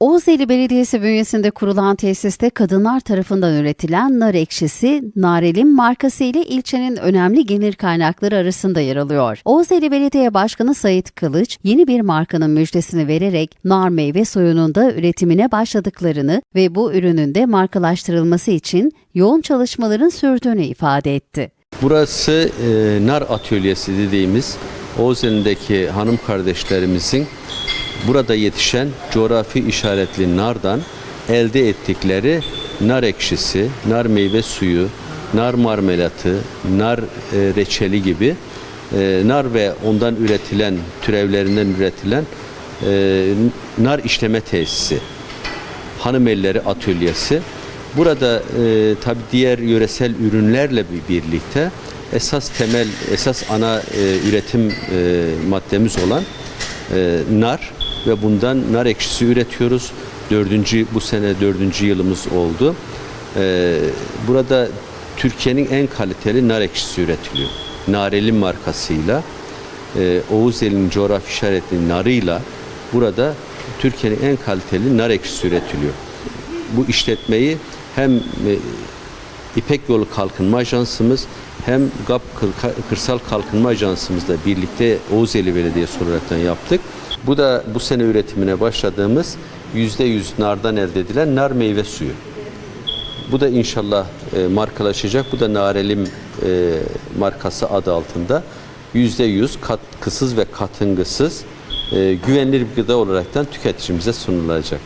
Oğuzeli Belediyesi bünyesinde kurulan tesiste kadınlar tarafından üretilen nar ekşisi, Narelim markası ile ilçenin önemli gelir kaynakları arasında yer alıyor. Oğuzeli Belediye Başkanı Sayit Kılıç, yeni bir markanın müjdesini vererek nar meyve suyunun da üretimine başladıklarını ve bu ürünün de markalaştırılması için yoğun çalışmaların sürdüğünü ifade etti. Burası e, nar atölyesi dediğimiz Oğuzeli'ndeki hanım kardeşlerimizin burada yetişen coğrafi işaretli nardan elde ettikleri nar ekşisi, nar meyve suyu, nar marmelatı, nar e, reçeli gibi e, nar ve ondan üretilen, türevlerinden üretilen e, nar işleme tesisi hanım elleri atölyesi. Burada e, tabi diğer yöresel ürünlerle bir birlikte esas temel, esas ana e, üretim e, maddemiz olan e, nar ve bundan nar ekşisi üretiyoruz. Dördüncü, bu sene dördüncü yılımız oldu. E, burada Türkiye'nin en kaliteli nar ekşisi üretiliyor. Nareli markasıyla e, Oğuzeli'nin coğrafi işaretli narıyla burada Türkiye'nin en kaliteli nar ekşisi üretiliyor. Bu işletmeyi hem e, İpek Yolu Kalkınma Ajansımız hem GAP Kır- Kırsal Kalkınma Ajansımızla birlikte Oğuzeli Belediyesi olaraktan yaptık. Bu da bu sene üretimine başladığımız %100 nardan elde edilen nar meyve suyu. Bu da inşallah e, markalaşacak. Bu da Narelim e, markası adı altında %100 katkısız ve katıngısız e, güvenilir bir gıda olaraktan tüketicimize sunulacak.